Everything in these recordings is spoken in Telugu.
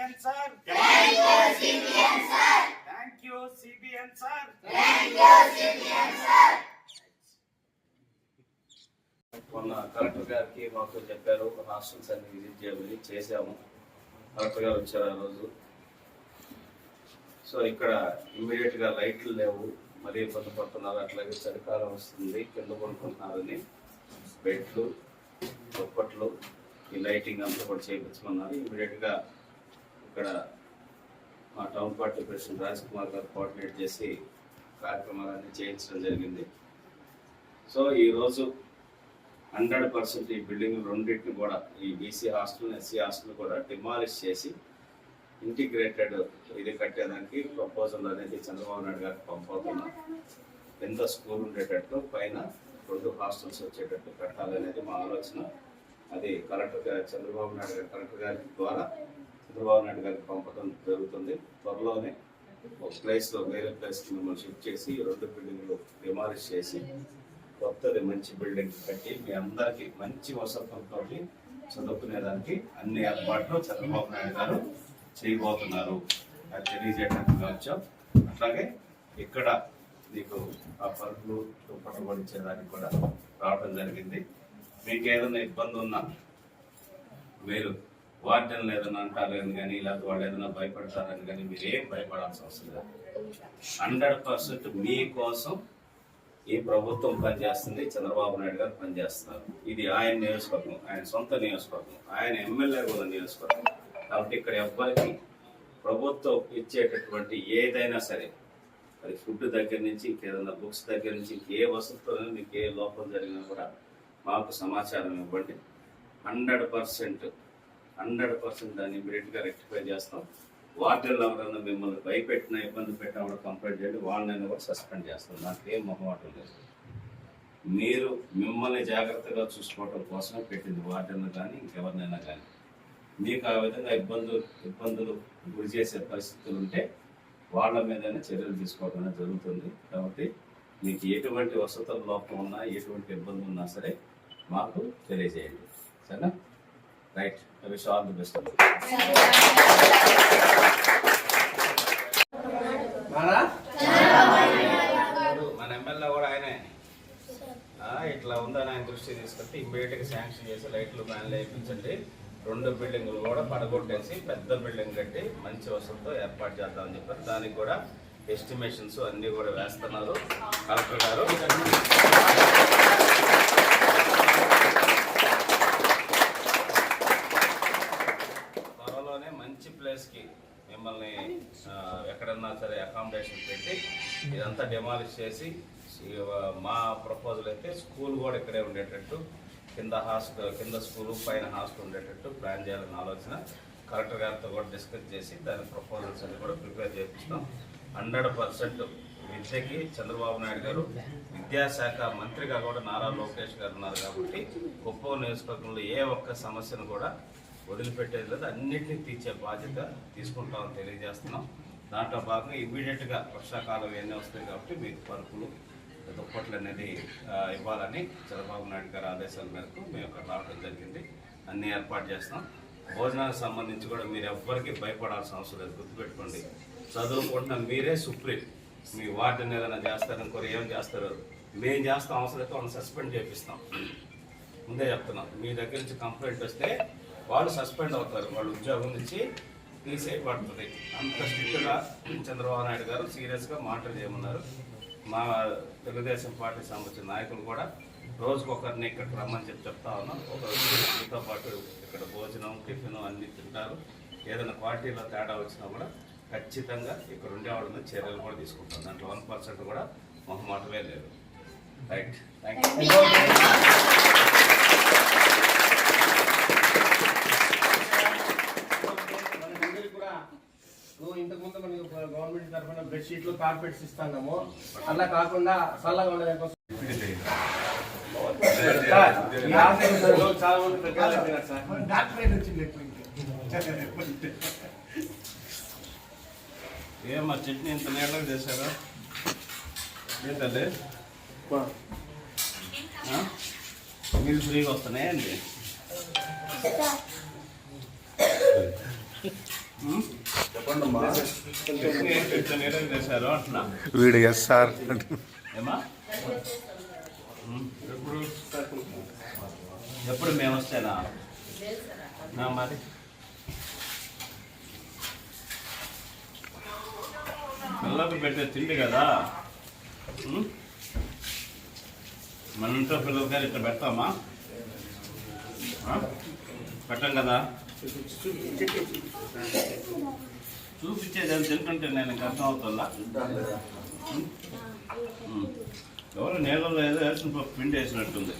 CBN sir thank you CBN sir మొన్న కలెక్టర్ గారికి మాకు చెప్పారు హాస్టల్స్ అన్ని విజిట్ చేయమని చేసాము కలెక్టర్ గారు వచ్చారు ఆ రోజు. సో ఇక్కడ ఇమ్మీడియట్గా లైట్లు లేవు మరీ ఇబ్బంది పడుతున్నారు అట్లాగే చలికాలం వస్తుంది కింద పడుకుంటున్నారని బెడ్లు దుప్పట్లు ఈ లైటింగ్ అంతా కూడా చేయించమన్నారు. ఇమ్మీడియట్గా ఇక్కడ మా town party president Raj Kumar గారు కోఆర్డినేట్ చేసి కార్యక్రమాలన్నీ చేయించడం జరిగింది. సో ఈరోజు హండ్రెడ్ పర్సెంట్ ఈ బిల్డింగ్ రెండింటిని కూడా ఈ బీసీ హాస్టల్ ఎస్సీ హాస్టల్ కూడా డిమాలిష్ చేసి ఇంటిగ్రేటెడ్ ఇది కట్టేదానికి ప్రపోజల్ అనేది చంద్రబాబు నాయుడు గారికి పంపవుతున్నాం ఎంత స్కూల్ ఉండేటట్టు పైన రెండు హాస్టల్స్ వచ్చేటట్టు కట్టాలనేది మా ఆలోచన. అది కలెక్టర్ గారు చంద్రబాబు నాయుడు గారు కలెక్టర్ గారి ద్వారా చంద్రబాబు నాయుడు గారికి పంపడం జరుగుతుంది. త్వరలోనే ఒక ప్లేస్లో వేరే ప్లేస్కి మిమ్మల్ని షిఫ్ట్ చేసి రెండు బిల్డింగ్లు డిమాలిష్ చేసి కొత్తది మంచి బిల్డింగ్ కట్టి మీ అందరికి మంచి వసతులతో చదువుకునేదానికి అన్ని ఏర్పాట్లు చంద్రబాబు నాయుడు గారు చేయబోతున్నారు. అది తెలియజేయడానికి వచ్చాం. అట్లాగే ఇక్కడ మీకు ఆ పరుగులు దుప్పట్లు పడిచేదానికి కూడా రావడం జరిగింది. మీకు ఏదైనా ఇబ్బంది ఉన్నా మీరు వార్డెన్లు ఏదైనా అంటారని కానీ లేకపోతే వాళ్ళు ఏదైనా భయపడతారని కానీ మీరు ఏం భయపడాల్సిన అవసరం లేదు. హండ్రెడ్ పర్సెంట్ మీకోసం ఈ ప్రభుత్వం పనిచేస్తుంది చంద్రబాబు నాయుడు గారు పనిచేస్తున్నారు. ఇది ఆయన నియోజకవర్గం ఆయన సొంత నియోజకవర్గం ఆయన ఎమ్మెల్యే కూడా నియోజకవర్గం. కాబట్టి ఇక్కడ ఎవ్వరికి ప్రభుత్వం ఇచ్చేటటువంటి ఏదైనా సరే అది ఫుడ్ దగ్గర నుంచి ఇంకేదైనా బుక్స్ దగ్గర నుంచి ఇంకే వసతులు మీకు ఏ లోపం జరిగినా కూడా మాకు సమాచారం ఇవ్వండి. హండ్రెడ్ పర్సెంట్ హండ్రెడ్ పర్సెంట్ దాన్ని ఇమీడియట్గా రెక్టిఫై చేస్తాం. వార్డెన్లు ఎవరైనా మిమ్మల్ని భయపెట్టినా ఇబ్బంది పెట్టినా కూడా కంప్లైంట్ చేయండి. వాళ్ళని కూడా సస్పెండ్ చేస్తాం. దానికి ఏం మొహమాటం లేదు. మీరు మిమ్మల్ని జాగ్రత్తగా చూసుకోవటం కోసమే పెట్టింది వార్డెన్లు కానీ ఇంకెవరినైనా కానీ మీకు ఆ విధంగా ఇబ్బందులు ఇబ్బందులు గురి చేసే పరిస్థితులు ఉంటే వాళ్ళ మీదనే చర్యలు తీసుకోవడం అనేది జరుగుతుంది. కాబట్టి మీకు ఎటువంటి వసతుల లోపం ఉన్నా ఎటువంటి ఇబ్బంది ఉన్నా సరే మాకు తెలియజేయండి. సరేనా? Right I wish all the best మన ఎమ్మెల్యే కూడా ఆయనే. ఆ, ఇట్లా ఉందని ఆయన దృష్టి తీసుకొస్తే ఇమ్మీడియట్గా శాంక్షన్ చేసి లైట్లు ఫ్యాన్లు వేయించండి. రెండు బిల్డింగులు కూడా పడగొట్టేసి పెద్ద బిల్డింగ్ కట్టి మంచి వసతితో ఏర్పాటు చేద్దామని చెప్పారు. దానికి కూడా ఎస్టిమేషన్స్ అన్నీ కూడా వేస్తున్నారు. కలెక్టర్ గారు అంతా డెమాలిష్ చేసి మా ప్రపోజల్ అయితే స్కూల్ కూడా ఇక్కడే ఉండేటట్టు కింద హాస్టల్ కింద స్కూల్ పైన హాస్టల్ ఉండేటట్టు ప్లాన్ చేయాలని ఆలోచన. కలెక్టర్ గారితో కూడా డిస్కస్ చేసి దాని ప్రపోజల్స్ అన్ని కూడా ప్రిపేర్ చేపిస్తాం. హండ్రెడ్ పర్సెంట్ విద్యకి చంద్రబాబు నాయుడు గారు విద్యాశాఖ మంత్రిగా కూడా నారా లోకేష్ గారు ఉన్నారు కాబట్టి కుప్పం నియోజకవర్గంలో ఏ ఒక్క సమస్యను కూడా వదిలిపెట్టేది లేదు. అన్నింటినీ తీర్చే బాధ్యత తీసుకుంటామని తెలియజేస్తున్నాం. దాంట్లో భాగంగా ఇమీడియట్గా వర్షాకాలం ఇవన్నీ వస్తాయి కాబట్టి మీకు పరుపులు దుప్పట్లు అనేది ఇవ్వాలని చంద్రబాబు నాయుడు గారి ఆదేశాల మేరకు మేము అక్కడ రావడం జరిగింది. అన్ని ఏర్పాటు చేస్తాం. భోజనానికి సంబంధించి కూడా మీరు ఎవ్వరికి భయపడాల్సిన అవసరం లేదు. గుర్తుపెట్టుకోండి. చదువుకుంటున్న మీరే సుప్రీం. మీ వార్డుని ఏదైనా చేస్తారనుకోరు ఏం చేస్తారు. మేము చేస్తాం అవసరం అయితే వాళ్ళని సస్పెండ్ చేపిస్తాం. ముందే చెప్తున్నాం. మీ దగ్గర నుంచి కంప్లైంట్ వస్తే వాళ్ళు సస్పెండ్ అవుతారు. వాళ్ళు ఉద్యోగం నుంచి తీసేయబడుతుంది అంత స్ట్రిక్ట్గా చంద్రబాబు నాయుడు గారు సీరియస్గా మాటలు చేయమన్నారు. మా తెలుగుదేశం పార్టీ సంబంధించిన నాయకులు కూడా రోజుకొకరిని ఇక్కడ రమ్మని చెప్పి చెప్తా ఉన్నాం. ఒక మీతో పాటు ఇక్కడ భోజనం టిఫిన్ అన్నీ తింటారు. ఏదైనా పార్టీలో తేడా వచ్చినా కూడా ఖచ్చితంగా ఇక్కడ ఉండేవాళ్ళ మీద చర్యలు కూడా తీసుకుంటాం. దాంట్లో వన్ పర్సెంట్ కూడా మొహమాటమే లేదు. రైట్. థ్యాంక్ యూ బెడ్ షీట్లు కార్పెట్స్ ఇస్తున్నాము. అలా కాకుండా చల్లగా ఉండడం కోసం చాలా మంది సార్. వచ్చింది ఏమా చట్నీ ఇంత నీళ్ళకి చేశారా? ఏంటండి మీరు ఫ్రీగా వస్తున్నాయండి వీడు ఎస్ సార్ ఎప్పుడు మేము వస్తేనా? నా మరి. పిల్లలకు పెట్టే తిండి కదా. మన ఇంట్లో పిల్లలకి గారు ఇట్లా పెడతామా? పెట్టాం పెట్టం కదా. చూపించేది అని తింటుంటే నేను అర్థం అవుతుందా. ఎవరు నీళ్ళలో ఏదో వేసిన పప్పు పిండి వేసినట్టుంది.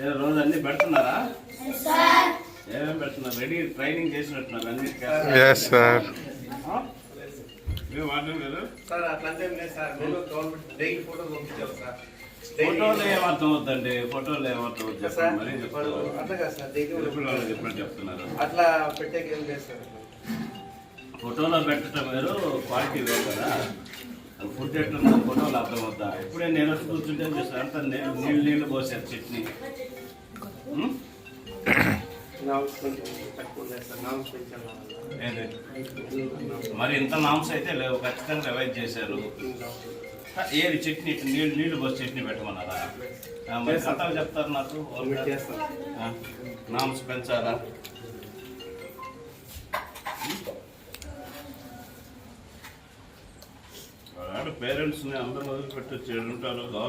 ఏ రోజు అన్ని పెడుతున్నారా? ఏమేమి పెడుతున్నారు? రెడీ ట్రైనింగ్ చేసినట్టున్నారు? ఏం వాడడం లేదు సార్ అట్లంటే ఏం లేదు సార్ నేను గవర్నమెంట్ డైలీ ఫోటో పంపించాను సార్ ఫోటోలు ఏమర్థం అవుతుందండి ఫోటోలు ఏమర్థం అవుతుంది మరీ. చెప్తున్నారు? అట్లా పెట్టేకి ఏం లేదు ఫోటోలో పెట్టడం వేరు క్వాలిటీ వేరు కదా. అది ఫుడ్ ఎట్లుందో ఫోటోలు అర్థం అవుతా ఇప్పుడే నేను వచ్చి కూర్చుంటే చూస్తాను అంత నీళ్ళు నీళ్ళు పోసారు చట్నీ. మరి ఇంత నామ్స్ అయితే లేవు ఖచ్చితంగా రివైజ్ చేశారు. ఏది? చట్నీ నీళ్ళు నీళ్ళు పోసి చట్నీ పెట్టమన్నారా? మరి కథలు చెప్తారు నాకు. నామ్స్ పెంచాలా పేరెంట్స్ని అందరూ వదిలిపెట్టి ఉంటారు గవర్నమెంట్